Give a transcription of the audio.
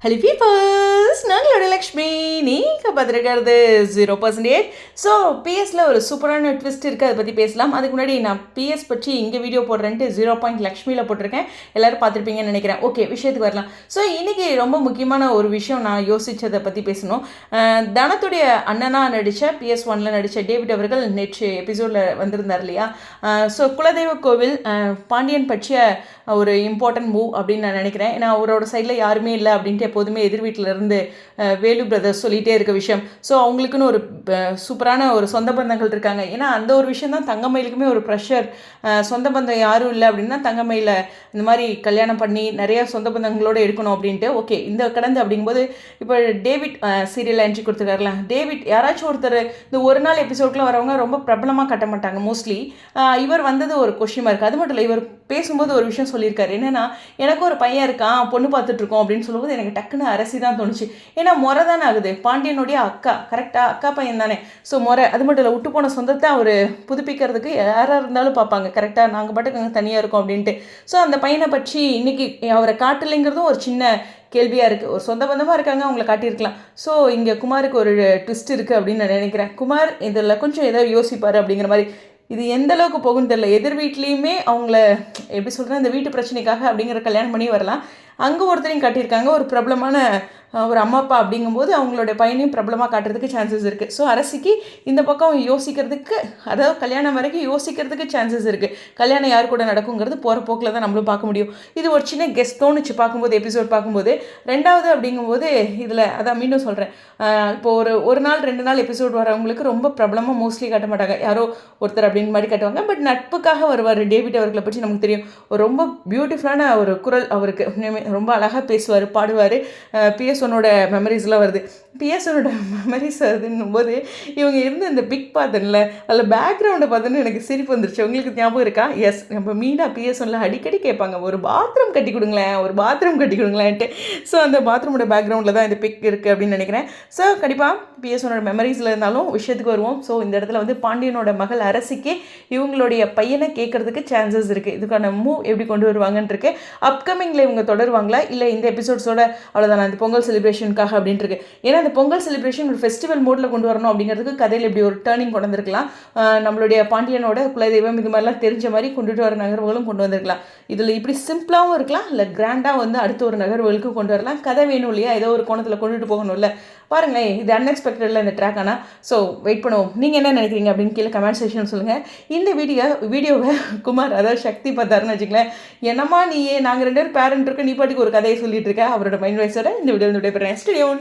Hello people! நாங்களோட லக்ஷ்மி நீங்கள் பார்த்துருக்கிறது ஜீரோ பர்சன்டேஜ் ஸோ பிஎஸ்ல ஒரு சூப்பரான ட்விஸ்ட் இருக்குது அதை பற்றி பேசலாம். அதுக்கு முன்னாடி நான் பிஎஸ் பற்றி இங்கே வீடியோ போடுறேன்ட்டு ஜீரோ பாயிண்ட் லக்ஷ்மியில் போட்டிருக்கேன். எல்லோரும் பார்த்துருப்பீங்கன்னு நினைக்கிறேன். ஓகே விஷயத்துக்கு வரலாம். ஸோ இன்றைக்கி ரொம்ப முக்கியமான ஒரு விஷயம் நான் யோசித்ததை பற்றி பேசணும். தனத்துடைய அண்ணனாக நடித்த பிஎஸ் ஒனில் நடித்த டேவிட் அவர்கள் நேற்று எபிசோடில் வந்திருந்தார் இல்லையா? ஸோ குலதெய்வ கோவில் பாண்டியன் பற்றிய ஒரு இம்பார்ட்டன்ட் மூவ் அப்படின்னு நான் நினைக்கிறேன். ஏன்னா அவரோட சைடில் யாருமே இல்லை அப்படின்ட்டு எப்போதுமே எதிர் வீட்டில் இருந்து வேலு பிரதர்ஸ் சொல்லிகிட்டே இருக்க விஷயம். ஸோ அவங்களுக்குன்னு ஒரு சூப்பரான ஒரு சொந்த பந்தங்கள் இருக்காங்க. ஏன்னா அந்த ஒரு விஷயம் தான் தங்கமயிலுக்குமே ஒரு ப்ரெஷர் சொந்த பந்தம் யாரும் இல்லை அப்படின்னா தங்கமயில இந்த மாதிரி கல்யாணம் பண்ணி நிறையா சொந்த பந்தங்களோடு எடுக்கணும் அப்படின்ட்டு. ஓகே இந்த கடந்து அப்படிங்கும்போது இப்போ டேவிட் சீரியல் என்ட்ரி கொடுத்துருக்காருல டேவிட் யாராச்சும் ஒருத்தர் இந்த ஒரு நாள் எபிசோட்குள்ள வரவங்க ரொம்ப பிரபலமாக கட்ட மாட்டாங்க மோஸ்ட்லி இவர் வந்தது ஒரு கொஷின் இருக்குது அது மட்டும் இல்லை இவர் பேசும்போது ஒரு விஷயம் சொல்லியிருக்காரு. என்னென்னா எனக்கு ஒரு பையன் இருக்கான் பொண்ணு பார்த்துட்ருக்கோம் அப்படின்னு சொல்லும்போது எனக்கு டக்குன்னு அரசி தான் தோணுச்சு. ஏன்னா முறை தானே ஆகுது. பாண்டியனுடைய அக்கா கரெக்டாக அக்கா பையன் தானே. ஸோ முறை அது மட்டும் இல்லை விட்டு போன சொந்தத்தை அவர் புதுப்பிக்கிறதுக்கு யாராக இருந்தாலும் பார்ப்பாங்க. கரெக்டாக நாங்கள் பாட்டுக்கு அங்கே தனியாக இருக்கோம் அப்படின்ட்டு. ஸோ அந்த பையனை பற்றி இன்னைக்கு அவரை காட்டலைங்கிறதும் ஒரு சின்ன கேள்வியாக இருக்குது ஒரு சொந்த பந்தமாக இருக்காங்க அவங்கள காட்டியிருக்கலாம். ஸோ இங்கே குமாருக்கு ஒரு ட்விஸ்ட் இருக்குது அப்படின்னு நான் நினைக்கிறேன். குமார் இதில் கொஞ்சம் ஏதாவது யோசிப்பார் அப்படிங்கிற மாதிரி இது எந்த அளவுக்கு போகும்னு தெரியல. எதிர் வீட்லேயுமே அவங்கள எப்படி சொல்கிறேன் இந்த வீட்டு பிரச்சனைக்காக அப்படிங்கிற கல்யாணம் பண்ணி வரலாம். அங்கே ஒருத்தரையும் காட்டியிருக்காங்க. ஒரு பிரபலமான ஒரு அம்மா அப்பா அப்படிங்கும்போது அவங்களோட பையனையும் பிரபலமாக காட்டுறதுக்கு சான்சஸ் இருக்குது ஸோ அரசிக்கு இந்த பக்கம் யோசிக்கிறதுக்கு அதாவது கல்யாணம் வரைக்கும் யோசிக்கிறதுக்கு சான்சஸ் இருக்குது கல்யாணம் யார் கூட நடக்குங்கிறது போகிற போக்கில் தான் நம்மளும் பார்க்க முடியும். இது ஒரு சின்ன கெஸ்ட் தோணுச்சு பார்க்கும்போது எபிசோட் பார்க்கும்போது. ரெண்டாவது அப்படிங்கும்போது இதில் அதான் மீண்டும் சொல்கிறேன் இப்போ ஒரு ஒரு நாள் ரெண்டு நாள் எபிசோட் வரவங்களுக்கு ரொம்ப பிரபலமாக மோஸ்ட்லி காட்ட மாட்டாங்க. யாரோ ஒருத்தர் அப்படின்னு மாதிரி காட்டுவாங்க. பட் நட்புக்காக வருவார் டேவிட் அவர்களை பற்றி நமக்கு தெரியும். ஒரு ரொம்ப பியூட்டிஃபுல்லான ஒரு குரல் அவருக்கு. ரொம்ப அழகாக பேசுவார் பாடுவார். பிஎஸ்ஒனோட மெமரிஸ்லாம் வருது. பிஎஸ்ஒனோட மெமரிஸ் வருதுன்னும் போது இவங்க இருந்த இந்த பிக் பார்த்தனில் அதில் பேக்ரவுண்டை பார்த்தோன்னு எனக்கு சிரிப்பு வந்துருச்சு. உங்களுக்கு ஞாபகம் இருக்கா? எஸ் நம்ம மீனா பிஎஸ்ஒனில் அடிக்கடி கேட்பாங்க ஒரு பாத்ரூம் கட்டி கொடுங்களேன் ஒரு பாத்ரூம் கட்டி கொடுங்களேன்ட்டு. ஸோ அந்த பாத்ரூமோட பேக்ரவுண்டில் தான் இந்த பிக் இருக்குது அப்படின்னு நினைக்கிறேன். ஸோ கண்டிப்பாக பிஎஸ்ஒனோட மெமரிஸில் இருந்தாலும் விஷயத்துக்கு வருவோம். ஸோ இந்த இடத்துல வந்து பாண்டியனோட மகள் அரசிக்கு இவங்களுடைய பையனை கேட்கறதுக்கு சான்சஸ் இருக்குது இதுக்கான மூவ் எப்படி கொண்டு வருவாங்கன்னு இருக்கு. அப்கமிங்கில் இவங்க தொடருவாங்களா இல்லை இந்த எபிசோட்ஸோட அவ்வளோதான் இந்த பொங்கல் செலிப்ரேஷனுக்காக அப்படின்ட்டு இருக்கு ஏன்னா அந்த பொங்கல் செலிப்ரேஷன் ஒரு ஃபெஸ்டிவல் மோடில் கொண்டு வரணும் அப்படிங்கிறதுக்கு கதையில் இப்படி ஒரு டேர்னிங் கொண்டு வந்திருக்கலாம். நம்மளுடைய பாண்டியனோட குலதெய்வம் இது மாதிரிலாம் தெரிஞ்ச மாதிரி கொண்டுட்டு வர நகர்வுகளும் கொண்டு வந்திருக்கலாம். இதில் இப்படி சிம்பிளாகவும் இருக்கலாம் இல்லை கிராண்டாக வந்து அடுத்த ஒரு நகர்வுகளுக்கு கொண்டு வரலாம். கதை வேணும் இல்லையா? ஏதோ ஒரு கோணத்தில் கொண்டுட்டு போகணும்ல. பாருங்களேன் இது அன்எக்ஸ்பெக்டடில் இந்த ட்ராக் ஆனால் ஸோ வெயிட் பண்ணுவோம். நீங்கள் என்ன நினைக்கிறீங்க அப்படின்னு கீழே கமெண்ட் செக்ஷன் சொல்லுங்கள் இந்த வீடியோ வீடியோவை குமார் அதாவது சக்தி பார்த்தாருன்னு வச்சுக்கலேன் என்னம்மா நீயே? நாங்கள் ரெண்டு பேரும் பேரண்ட் இருக்கோம் நீ பாட்டுக்கு ஒரு கதையை சொல்லிட்டு இருக்கேன். அவரோட மைண்ட் வாய்ஸோட இந்த வீடியோ வந்து விடைபெறேன். ஸ்டேடியோன்